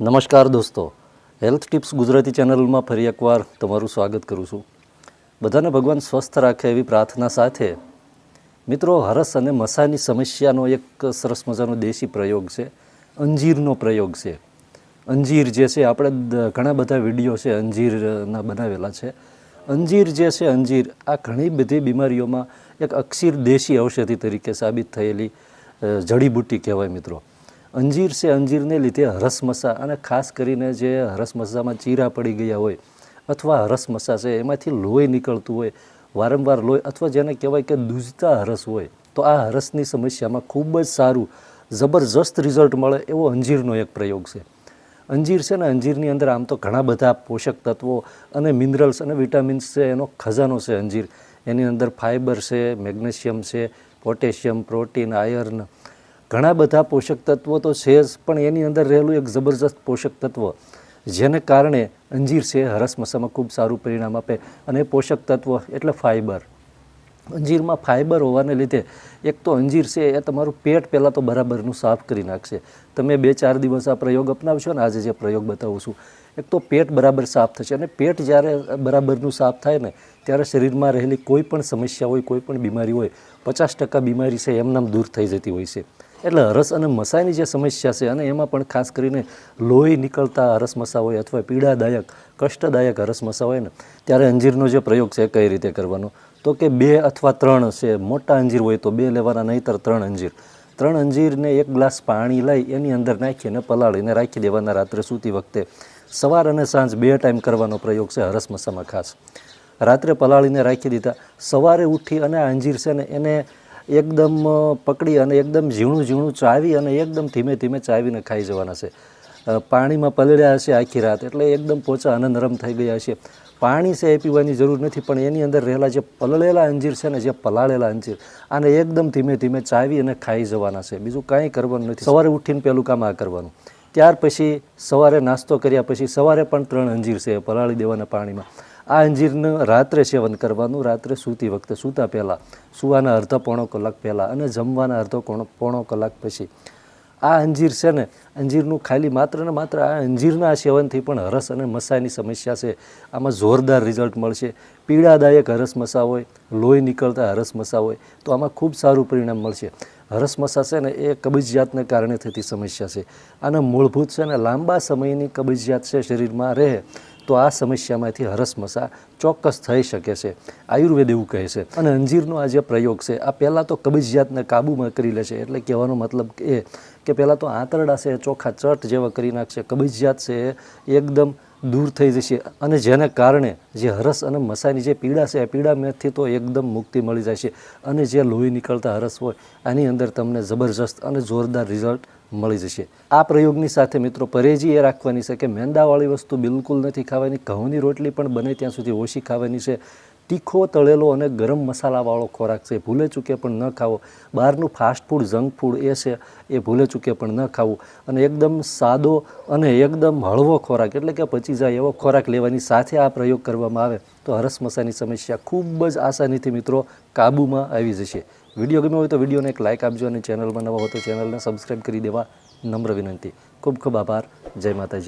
નમસ્કાર દોસ્તો. Health tips Gujarati ચેનલમાં ફરી એકવાર તમારું સ્વાગત કરું છું. બધાને ભગવાન સ્વસ્થ રાખે એવી પ્રાર્થના સાથે. મિત્રો, હરસ અને મસાની સમસ્યાનો એક સરસ મજાનો દેશી પ્રયોગ છે. અંજીરનો પ્રયોગ છે. અંજીર જે છે, આપણે ઘણા બધા વીડિયો છે અંજીરના બનાવેલા છે. અંજીર જે છે, અંજીર આ ઘણી બધી બીમારીઓમાં એક અક્ષીર દેશી ઔષધિ તરીકે સાબિત થયેલી જડીબુટ્ટી કહેવાય મિત્રો. અંજીર છે અંજીરને લીધે હરસમસા અને ખાસ કરીને જે હરસમસામાં ચીરા પડી ગયા હોય અથવા હરસમસા છે, એમાંથી લોહી નીકળતું હોય, વારંવાર લોહી અથવા જેને કહેવાય કે દૂધતા હરસ હોય, તો આ હરસની સમસ્યામાં ખૂબ જ સારું, જબરજસ્ત રિઝલ્ટ મળે એવો અંજીરનો એક પ્રયોગ છે. અંજીર છે ને, અંજીરની અંદર આમ તો ઘણા બધા પોષક તત્વો અને મિનરલ્સ અને વિટામિન્સ છે, એનો ખજાનો છે અંજીર. એની અંદર ફાઇબર છે, મેગ્નેશિયમ છે, પોટેશિયમ, પ્રોટીન આયર્ન ઘણા બધા પોષક તત્વો તો છે જ, પણ એની અંદર રહેલું એક જબરજસ્ત પોષક તત્વ, જેને કારણે અંજીર છે હરસમસામાં ખૂબ સારું પરિણામ આપે. અને પોષક તત્વ એટલે ફાઇબર અંજીરમાં ફાઇબર હોવાને લીધે એક તો અંજીર છે એ તમારું પેટ પહેલાં તો બરાબરનું સાફ કરી નાખશે. તમે બે ચાર દિવસ આ પ્રયોગ અપનાવશો ને આજે જે પ્રયોગ બતાવું છું, એક તો પેટ બરાબર સાફ થશે. અને પેટ જ્યારે બરાબરનું સાફ થાય ને, ત્યારે શરીરમાં રહેલી કોઈ પણ સમસ્યા હોય, કોઈ પણ બીમારી હોય, પચાસ ટકા બીમારી છે એમનામ દૂર થઈ જતી હોય છે. એટલે હરસ અને મસાની જે સમસ્યા છે અને એમાં પણ ખાસ કરીને લોહી નીકળતા હરસ મસા હોય અથવા પીડાદાયક, કષ્ટદાયક હરસ મસા હોય ને, ત્યારે અંજીરનો જે પ્રયોગ છે કઈ રીતે કરવાનો? તો કે બે અથવા ત્રણ છે, મોટા અંજીર હોય તો બે લેવાના, નહીંતર ત્રણ અંજીર. ત્રણ અંજીરને એક ગ્લાસ પાણી લઈ, એની અંદર નાખીને પલાળીને રાખી દેવાના રાત્રે સૂતી વખતે. સવાર અને સાંજ બે ટાઈમ કરવાનો પ્રયોગ છે હરસ મસામાં ખાસ. રાત્રે પલાળીને રાખી દીધા. સવારે ઉઠી અને આ અંજીર છે ને એને એકદમ પકડી અને એકદમ ઝીણું ઝીણું ચાવી અને એકદમ ધીમે ધીમે ચાવીને ખાઈ જવાના છે. પાણીમાં પલળ્યા હશે આખી રાત, એટલે એકદમ પોચા અને નરમ થઈ ગયા છે પાણી છે એ પીવાની જરૂર નથી, પણ એની અંદર રહેલા જે પલળેલા અંજીર છે ને, જે પલાળેલા અંજીર, આને એકદમ ધીમે ધીમે ચાવી અને ખાઈ જવાના છે. બીજું કાંઈ કરવાનું નથી. સવારે ઉઠીને પહેલું કામ આ કરવાનું. ત્યાર પછી સવારે નાસ્તો કર્યા પછી સવારે પણ ત્રણ અંજીર છે પલાળી દેવાના પાણીમાં. આ અંજીરનું રાત્રે સેવન કરવાનું, રાત્રે સૂતી વખતે સૂતા પહેલાં, સૂવાના અડધા પોણો કલાક પહેલાં અને જમવાના અડધો પોણો કલાક પછી. આ અંજીર છે ને, અંજીરનું ખાલી માત્ર ને માત્ર આ અંજીરના સેવનથી પણ હરસ અને મસાની સમસ્યા છે. આમાં જોરદાર રિઝલ્ટ મળશે. પીડાદાયક હરસમસા હોય, લોહી નીકળતા હરસમસા હોય, તો આમાં ખૂબ સારું પરિણામ મળશે. હરસમસા છે ને, એ કબજિયાતને કારણે થતી સમસ્યા છે. આના મૂળભૂત છે ને, લાંબા સમયની કબજિયાત છે શરીરમાં રહે, તો આ સમસ્યામાંથી હરસમસા ચોક્કસ થઈ શકે છે. આયુર્વેદ એવું કહે છે. અને અંજીરનો આ જે પ્રયોગ છે, આ પહેલાં તો કબજિયાતને કાબૂમાં કરી લે છે. એટલે કહેવાનો મતલબ એ કે પહેલાં તો આંતરડા છે એ ચોખ્ખા ચટ જેવા કરી નાખશે. કબજિયાત છે એકદમ દૂર થઈ જશે. અને જેને કારણે જે હરસ અને મસાની જે પીડા છે, એ પીડામાંથી તો એકદમ મુક્તિ મળી જશે. અને જે લોહી નીકળતા હરસ હોય આની અંદર તમને જબરજસ્ત અને જોરદાર રિઝલ્ટ મળી જશે. આ પ્રયોગની સાથે મિત્રો, પરેજી એ રાખવાની છે કે મેંદાવાળી વસ્તુ બિલકુલ નથી ખાવાની. ઘઉંની રોટલી પણ બને ત્યાં સુધી ઓછી ખાવાની છે. તીખો, તળેલો અને ગરમ મસાલાવાળો ખોરાક છે ભૂલે ચૂકે પણ ન ખાવો. બહારનું ફાસ્ટ ફૂડ જંક ફૂડ એ છે, એ ભૂલે ચૂકે પણ ન ખાવું. અને એકદમ સાદો અને એકદમ હળવો ખોરાક, એટલે કે પચી જાય એવો ખોરાક લેવાની સાથે આ પ્રયોગ કરવામાં આવે, તો હરસમસાની સમસ્યા ખૂબ જ આસાનીથી મિત્રો કાબૂમાં આવી જશે. વીડિયો ગમ્યો હોય તો વિડીયોને એક લાઇક આપજો અને ચેનલમાં નવા હો તો ચેનલને સબસ્ક્રાઈબ કરી દેવા નમ્ર વિનંતી. ખૂબ ખૂબ આભાર. જય માતાજી.